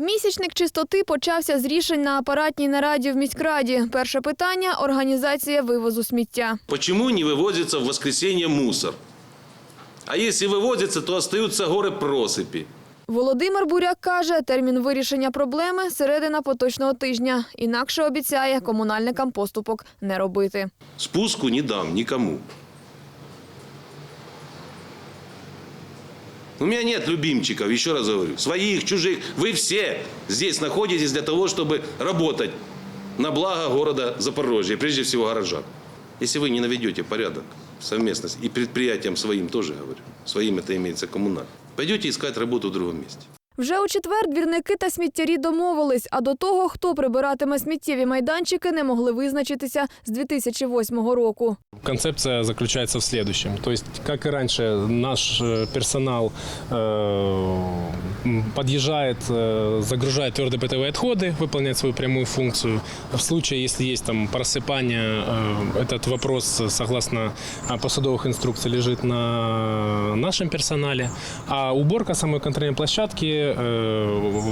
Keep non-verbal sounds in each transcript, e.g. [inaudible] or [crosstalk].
Місячник чистоти почався з рішень на апаратній нараді в міськраді. Перше питання – організація вивозу сміття. Почему не вывозится в воскресенье мусор? А если вывозится, то остаются горы просыпи. Володимир Буряк каже, термін вирішення проблеми – середина поточного тижня. Інакше обіцяє комунальникам поступок не робити. Спуску не дам никому. У меня нет любимчиков, еще раз говорю. Своих, чужих. Вы все здесь находитесь для того, чтобы работать на благо города Запорожья, прежде всего горожан. Если вы не наведете порядок совместно, с- и предприятиям своим тоже говорю, своим это имеется коммунально, пойдете искать работу в другом месте. Вже у четвер двірники та сміттярі домовились, а до того, хто прибиратиме сміттєві майданчики, не могли визначитися з 2008 року. Концепция заключается в следующем. То есть, как и раньше, наш э, персонал э, м, подъезжает, э, загружает твердые бытовые отходы, выполняет свою прямую функцию. В случае, если есть там просыпание, э, этот вопрос, э, согласно э, посадовых инструкций, лежит на нашем персонале. А уборка самой контрольной площадки э,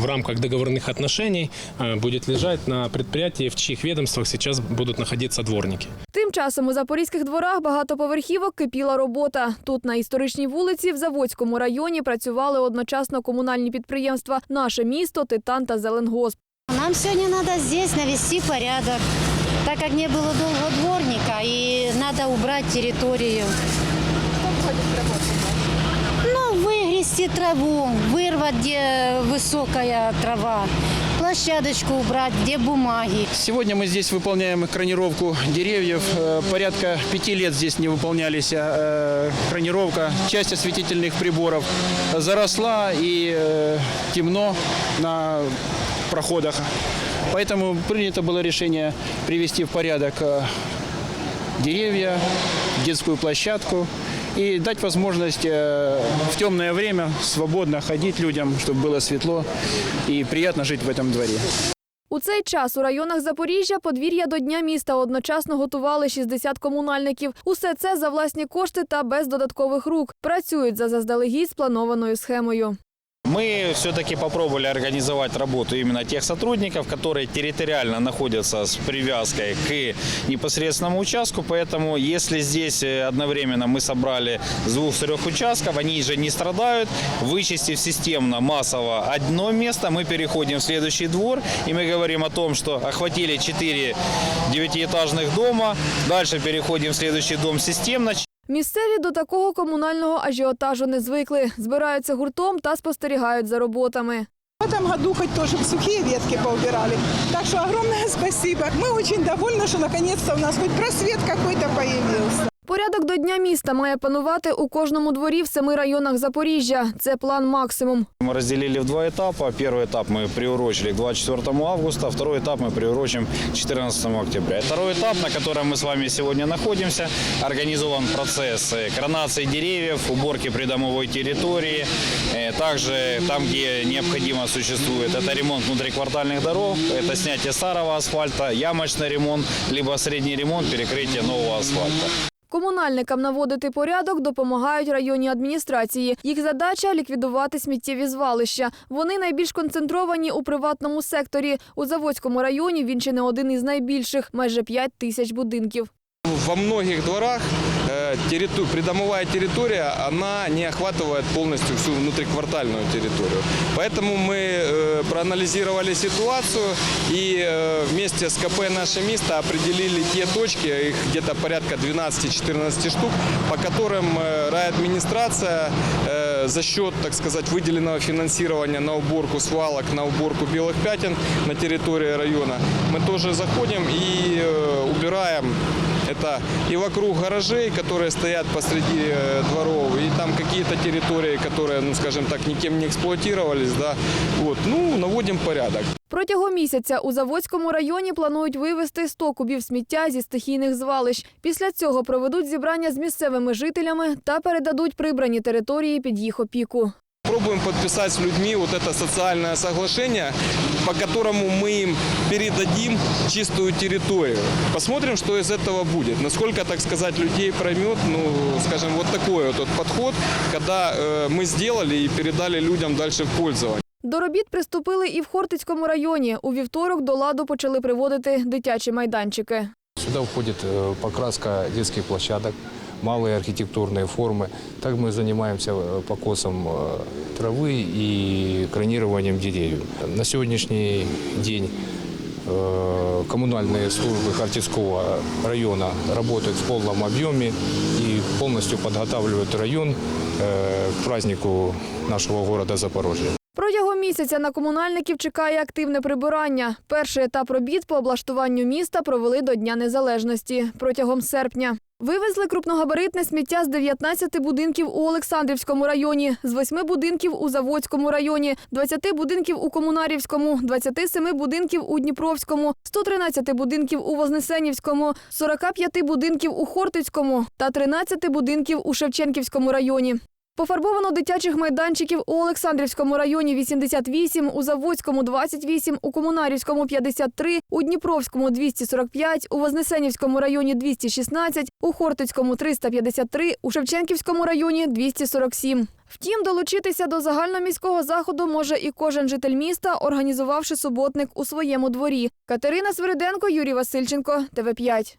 в рамках договорных отношений э, будет лежать на предприятии, в чьих ведомствах сейчас будут находиться дворники. Тим часом у запорізьких дворах багатоповерхівок кипіла робота. Тут, на історичній вулиці, в Заводському районі працювали одночасно комунальні підприємства «Наше місто», «Титан» та «Зеленгосп». Нам сегодня надо здесь навести порядок, так как не было долго дворника, и надо убрать территорию. Ну, Выгрести траву, вырвать, где высокая трава, площадочку убрать, где бумаги. Сегодня мы здесь выполняем экранировку деревьев. Э, Порядка пяти лет здесь не выполнялись э, экранировка. Часть осветительных приборов заросла и э, темно на проходах. Поэтому принято было решение привести в порядок деревья, детскую площадку и дать возможность э, в темное время свободно ходить людям, чтобы было светло и приятно жить в этом дворе. У цей час у районах Запоріжжя подвір'я до Дня міста одночасно готували 60 комунальників. Усе це за власні кошти та без додаткових рук. Працюють за заздалегідь спланованою схемою. Мы все-таки попробовали организовать работу именно тех сотрудников, которые территориально находятся с привязкой к непосредственному участку. Поэтому, если здесь э, одновременно мы собрали с двух-трех участков, они же не страдают. Вычистив системно, массово одно место, мы переходим в следующий двор, и мы говорим о том, что охватили 4 девятиэтажных дома. Дальше переходим в следующий дом системно. Місцеві до такого комунального ажіотажу не звикли. Збираються гуртом та спостерігають за роботами. В этом году хоть тоже сухие ветки поубирали. Так что огромное [laughs] спасибо. Мы очень довольны, что наконец-то у нас хоть просвет какой-то появился. Порядок до Дня міста має панувати у кожному дворі в семи районах Запоріжжя. Це план максимум. Мы разделили в два этапа. Первый этап мы приурочили к 24 августа, второй этап мы приурочим к 14 октября. И Второй этап, на котором мы с вами сегодня находимся, организован процесс э, коронации деревьев, уборки придомовой территории. Э, Также там, где необходимо существует, это ремонт внутриквартальных дорог, это снятие старого асфальта, ямочный ремонт, либо средний ремонт, перекрытие нового асфальта. Комунальникам наводити порядок допомагають районні адміністрації. Їх задача – ліквідувати сміттєві звалища. Вони найбільш концентровані у приватному секторі. У Заводському районі він чи не один із найбільших – майже 5 тисяч будинків. Во многих дворах э, территу- придомовая территория, она не охватывает полностью всю внутриквартальную территорию. Поэтому мы э, проанализировали ситуацию и э, вместе с КП «Наше место» определили те точки, их где-то порядка 12-14 штук, по которым райадминистрация за счет, так сказать, выделенного финансирования на уборку свалок, на уборку белых пятен на территории района, мы тоже заходим и убираем это и вокруг гаражей, которые стоят посреди э, дворов, и там какие-то территории, которые, ну, скажем так, никем не эксплуатировались, да, вот, ну, наводим порядок. Протягом місяця у Заводському районі планують вивезти 100 кубів сміття зі стихійних звалищ. Після цього проведуть зібрання з місцевими жителями та передадуть прибрані території під їх опіку. Пробуем подписать с людьми вот это социальное соглашение, по которому мы им передадим чистую территорию. Посмотрим, что из этого будет. Насколько, так сказать, людей проймет, ну, скажем, вот такой вот, вот подход, когда э, мы сделали и передали людям дальше в пользование. До робіт приступили і в Хортицькому районі. У вівторок до ладу почали приводити дитячі майданчики. Сюда входит э, покраска детских площадок, малые архитектурные формы. Так мы занимаемся э, покосом э, травы и кронированием деревьев. На сегодняшний день э, коммунальные службы Хартицкого района работают в полном объеме и полностью подготавливают район э, к празднику нашего города Запорожья. Місяця на комунальників чекає активне прибирання. Перший етап робіт по облаштуванню міста провели до Дня Незалежності протягом серпня. Вивезли крупногабаритне сміття з 19 будинків у Олександрівському районі, з 8 будинків у Заводському районі, 20 будинків у Комунарівському, 27 будинків у Дніпровському, 113 будинків у Вознесенівському, 45 будинків у Хортицькому та 13 будинків у Шевченківському районі. Пофарбовано дитячих майданчиків у Олександрівському районі 88, у Заводському 28, у Комунарівському 53, у Дніпровському 245, у Вознесенівському районі 216, у Хортицькому 353, у Шевченківському районі 247. Втім, долучитися до загальноміського заходу може і кожен житель міста, організувавши суботник у своєму дворі. Катерина Свириденко, Юрій Васильченко, ТВ5.